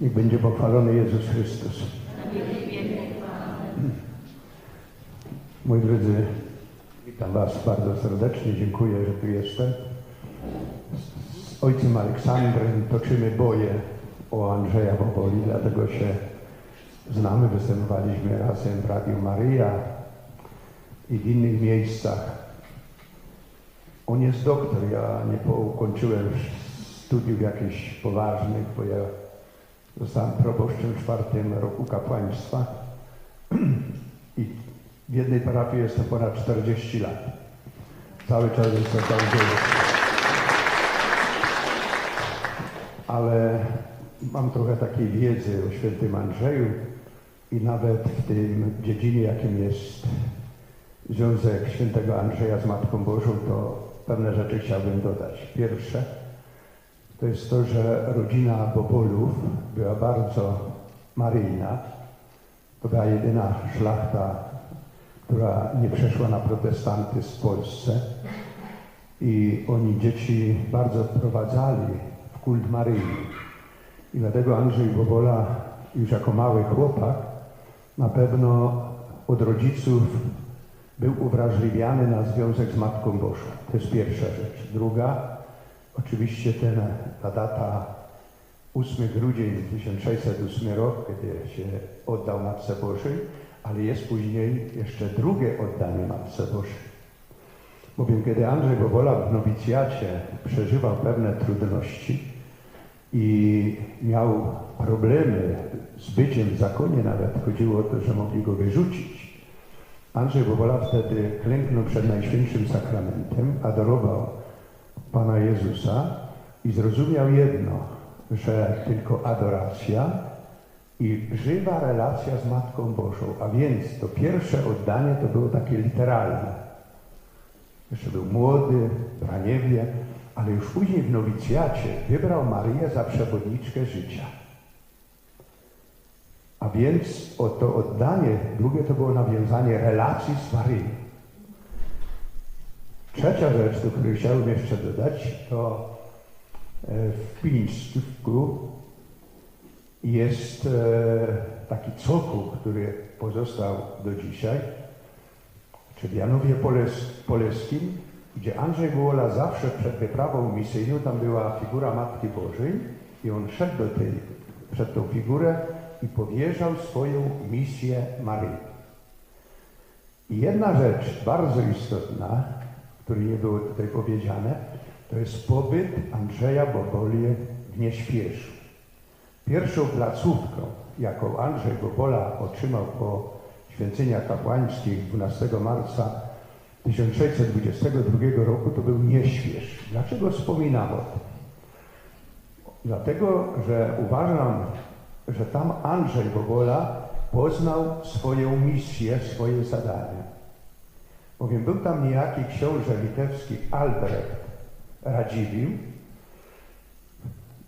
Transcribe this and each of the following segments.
Niech będzie pochwalony Jezus Chrystus. Moi drodzy, witam Was bardzo serdecznie. Dziękuję, że tu jestem. Z ojcem Aleksandrem toczymy boje o Andrzeja Boboli, dlatego się znamy. Występowaliśmy razem w Radiu Maryja i w innych miejscach. On jest doktor, ja nie ukończyłem studiów jakichś poważnych, bo ja zostałem proboszczem w czwartym roku kapłaństwa i w jednej parafii jestem ponad 40 lat. Cały czas jestem tam dzieje. Ale mam trochę takiej wiedzy o świętym Andrzeju i nawet w tym dziedzinie, jakim jest Związek Świętego Andrzeja z Matką Bożą, to pewne rzeczy chciałbym dodać. Pierwsze, to jest to, że rodzina Bobolów była bardzo maryjna. To była jedyna szlachta, która nie przeszła na protestantyzm w Polsce. I oni dzieci bardzo wprowadzali w kult Maryi. I dlatego Andrzej Bobola już jako mały chłopak na pewno od rodziców był uwrażliwiany na związek z Matką Bożą. To jest pierwsza rzecz. Druga, oczywiście ten, ta data 8 grudzień 1608 rok, kiedy się oddał Matce Bożej, ale jest później jeszcze drugie oddanie Matce Bożej. Bowiem kiedy Andrzej Bobola w nowicjacie przeżywał pewne trudności i miał problemy z byciem w zakonie nawet, chodziło o to, że mogli go wyrzucić, Andrzej Bobola wtedy klęknął przed Najświętszym Sakramentem, adorował Pana Jezusa i zrozumiał jedno, że tylko adoracja i żywa relacja z Matką Bożą, a więc to pierwsze oddanie to było takie literalne. Jeszcze był młody, braniewie, ale już później w nowicjacie wybrał Maryję za przewodniczkę życia. A więc o to oddanie drugie to było nawiązanie relacji z Maryją. Trzecia rzecz, do której chciałbym jeszcze dodać, to w Pińsku jest taki cokół, który pozostał do dzisiaj, czy w Janowie Poleskim, gdzie Andrzej Wołola zawsze przed wyprawą misyjną, tam była figura Matki Bożej i on szedł do tej, przed tą figurę i powierzał swoją misję Maryi. I jedna rzecz bardzo istotna, której nie było tutaj powiedziane, to jest pobyt Andrzeja Boboli w Nieśpieszu. Pierwszą placówką, jaką Andrzej Bobola otrzymał po święceniach kapłańskich 12 marca 1622 roku, to był Nieśpiesz. Dlaczego wspominam o tym? Dlatego, że uważam, że tam Andrzej Bobola poznał swoją misję, swoje zadanie. Bowiem był tam niejaki książę litewski Albrecht Radziwiłł,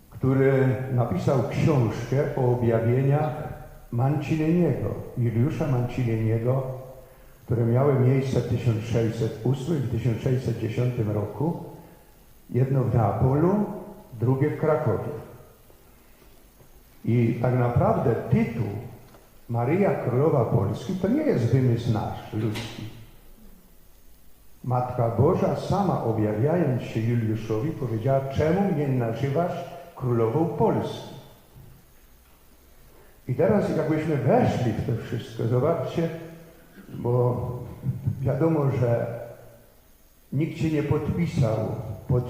który napisał książkę o objawieniach Manciniego, Juliusza Manciniego, które miały miejsce w 1608 i 1610 roku. Jedno w Neapolu, drugie w Krakowie. I tak naprawdę tytuł Maryja Królowa Polski to nie jest wymysł nasz, ludzki. Matka Boża sama objawiając się Juliuszowi powiedziała, czemu mnie nazywasz Królową Polski? I teraz jakbyśmy weszli w to wszystko, zobaczcie, bo wiadomo, że nikt się nie podpisał pod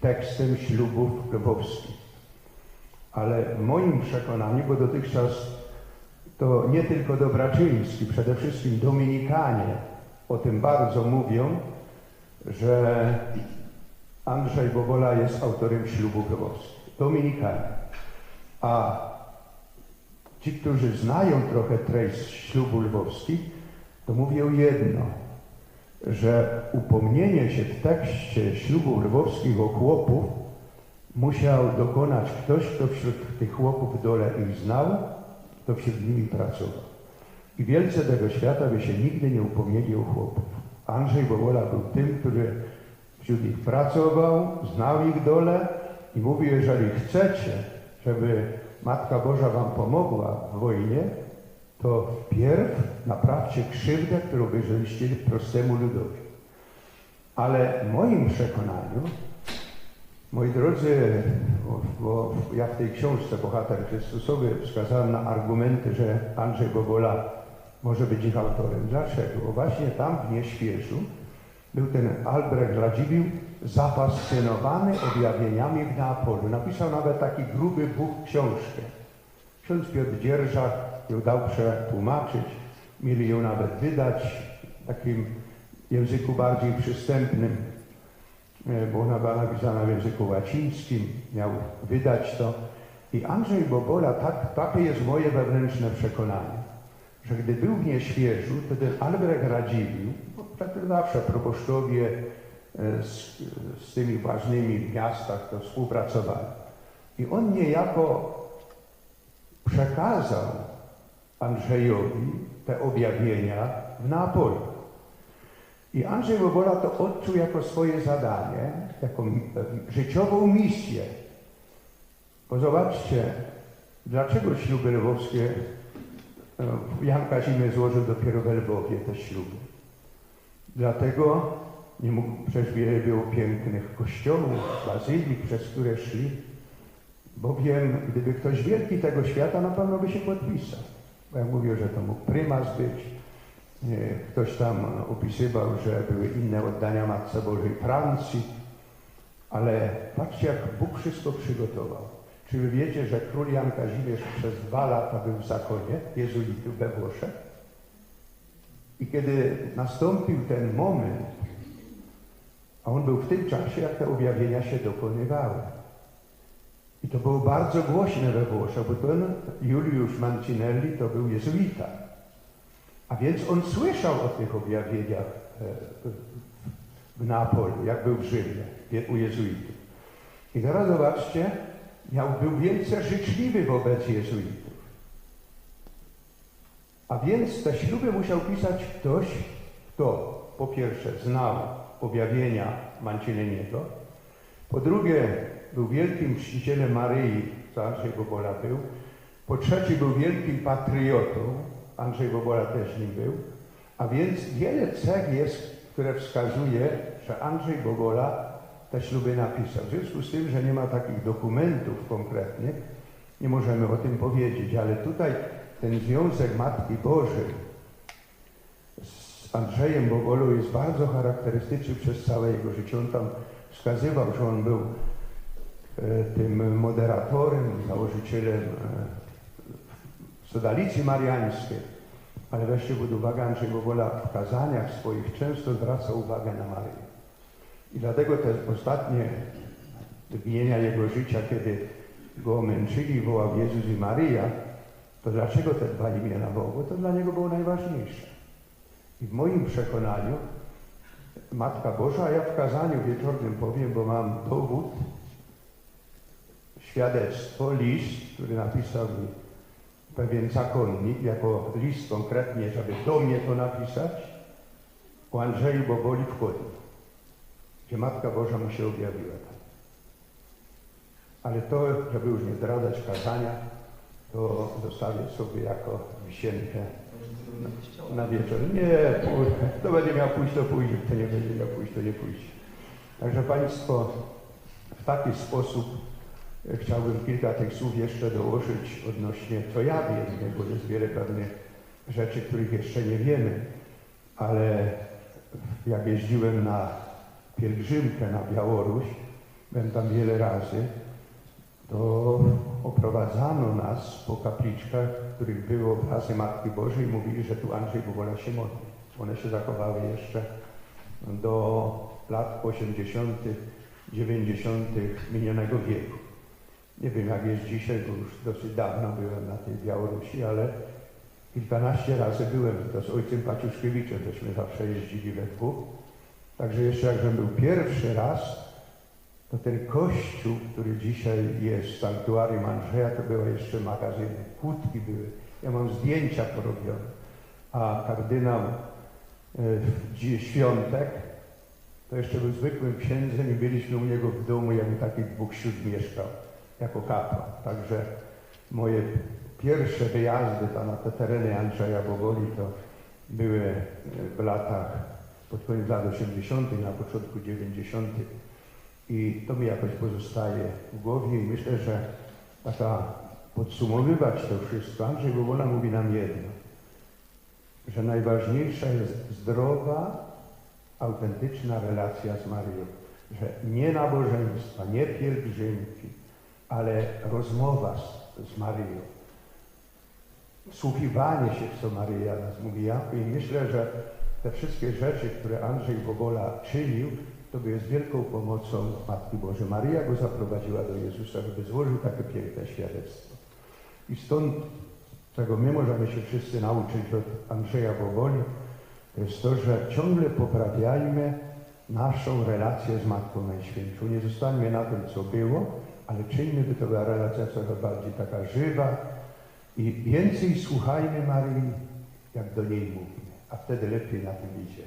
tekstem ślubów lwowskich. Ale w moim przekonaniu, bo dotychczas to nie tylko Dobraczyński, przede wszystkim Dominikanie o tym bardzo mówią, że Andrzej Bobola jest autorem ślubów lwowskich. Dominikanie. A ci, którzy znają trochę treść ślubu lwowskich, to mówią jedno, że upomnienie się w tekście ślubów lwowskich o chłopów musiał dokonać ktoś, kto wśród tych chłopów dole ich znał, kto wśród nimi pracował. I wielce tego świata by się nigdy nie upomnieli o chłopów. Andrzej Bobola był tym, który wśród nich pracował, znał ich dole i mówił, jeżeli chcecie, żeby Matka Boża wam pomogła w wojnie, to wpierw naprawcie krzywdę, którą wyrządziliście prostemu ludowi. Ale w moim przekonaniu, moi drodzy, bo, ja w tej książce Bohater Chrystusowy wskazałem na argumenty, że Andrzej Bogola może być ich autorem. Dlaczego? Właśnie tam w Nieświeżu był ten Albrecht Radziwiłł zapasjonowany objawieniami w Neapolu. Napisał nawet taki gruby buch książkę. Ksiądz Piotr Dzierżak ją dał przetłumaczyć, mieli ją nawet wydać w takim języku bardziej przystępnym, e, bo ona była napisana w języku łacińskim, miał wydać to. I Andrzej Bobola, tak, takie jest moje wewnętrzne przekonanie, że gdy był w Nieświeżu, ten Albrecht Radziwiłł, bo zawsze proboszczowie e, z, z tymi ważnymi w miastach to współpracowali. I on niejako przekazał Andrzejowi te objawienia w Neapolu. I Andrzej Bobola to odczuł jako swoje zadanie, jako życiową misję. Bo zobaczcie, dlaczego śluby lwowskie Jan Kazimierz złożył dopiero w Lwowie te śluby. Dlatego nie mógł, przecież wiele było pięknych kościołów, bazylik, przez które szli, bowiem gdyby ktoś wielki tego świata, na pewno by się podpisał. Bo ja mówię, że to mógł prymas być, nie, ktoś tam opisywał, że były inne oddania Matce Bożej Francji, ale patrzcie, jak Bóg wszystko przygotował. Czy wy wiecie, że król Jan Kazimierz przez dwa lata był w zakonie jezuitów we Włoszech? I kiedy nastąpił ten moment, a on był w tym czasie, jak te objawienia się dokonywały. I to było bardzo głośne we Włoszech, bo ten Juliusz Mancinelli to był jezuita. A więc on słyszał o tych objawieniach e, w Neapolu, jak był w Rzymie, u jezuitów. I teraz zobaczcie, miał, był wielce życzliwy wobec jezuitów. A więc te śluby musiał pisać ktoś, kto po pierwsze znał objawienia Mancinelliego, po drugie był wielkim czcicielem Maryi, co Andrzej Bobola był, po trzecie był wielkim patriotą, Andrzej Bobola też nim był, a więc wiele cech jest, które wskazuje, że Andrzej Bobola te śluby napisał. W związku z tym, że nie ma takich dokumentów konkretnych, nie możemy o tym powiedzieć, ale tutaj ten związek Matki Bożej z Andrzejem Bogolą jest bardzo charakterystyczny przez całe jego życie. On tam wskazywał, że on był e, tym moderatorem, założycielem e, Sodalicji Mariańskiej, ale weźcie pod uwagę, Andrzej Bogola w kazaniach swoich często zwraca uwagę na Maryję. I dlatego te ostatnie dnienia jego życia, kiedy go męczyli, wołał Jezus i Maryja, to dlaczego te dwa imiona Bogu? To dla niego było najważniejsze. I w moim przekonaniu Matka Boża, a ja w kazaniu wieczornym powiem, bo mam dowód, świadectwo, list, który napisał mi pewien zakonnik, jako list konkretnie, żeby do mnie to napisać, o Andrzeju Boboli wchodzi, gdzie Matka Boża mu się objawiła. Ale to, żeby już nie zdradzać kazania, to zostawię sobie jako wisienkę na, na wieczór. Nie, to będzie miał pójść, to pójdzie, to nie będzie miał pójść, to nie pójdzie. Także Państwo, w taki sposób Chciałbym kilka tych słów jeszcze dołożyć odnośnie co ja wiem, bo jest wiele pewnych rzeczy, których jeszcze nie wiemy, ale jak jeździłem na pielgrzymkę na Białoruś, byłem tam wiele razy, to oprowadzano nas po kapliczkach, w których było obrazy Matki Bożej i mówili, że tu Andrzej Bogola się modli. One się zachowały jeszcze do lat 80., 90. minionego wieku. Nie wiem jak jest dzisiaj, bo już dosyć dawno byłem na tej Białorusi, ale kilkanaście razy byłem to z ojcem Paciuszkiewiczem, żeśmy zawsze jeździli we dwóch. Także jeszcze jakbym był pierwszy raz, to ten kościół, który dzisiaj jest sanktuarium Andrzeja, to były jeszcze magazyny, kłódki były. Ja mam zdjęcia porobione. A kardynał e, Świątek to jeszcze był zwykłym księdzem i byliśmy u niego w domu, jakby taki Bóg siód mieszkał jako kapłan. Także moje pierwsze wyjazdy na te tereny Andrzeja Bogoli to były w latach, pod koniec lat 80., na początku 90. I to mi jakoś pozostaje w głowie i myślę, że taka podsumowywać to wszystko, Andrzej Bogola mówi nam jedno, że najważniejsza jest zdrowa, autentyczna relacja z Maryją, że nie nabożeństwa, nie pielgrzymki, ale rozmowa z, z Maryją, wsłuchiwanie się co Maryja nas mówi. Ja i myślę, że te wszystkie rzeczy, które Andrzej Bogola czynił, to by jest wielką pomocą Matki Bożej. Maryja go zaprowadziła do Jezusa, żeby złożył takie piękne świadectwo. I stąd, czego my możemy się wszyscy nauczyć od Andrzeja Bogoli, to jest to, że ciągle poprawiajmy naszą relację z Matką Najświętszą. Nie zostańmy na tym, co było, ale czyńmy, by to była relacja coraz bardziej taka żywa i więcej słuchajmy Maryi, jak do niej mówimy, a wtedy lepiej na tym idzie.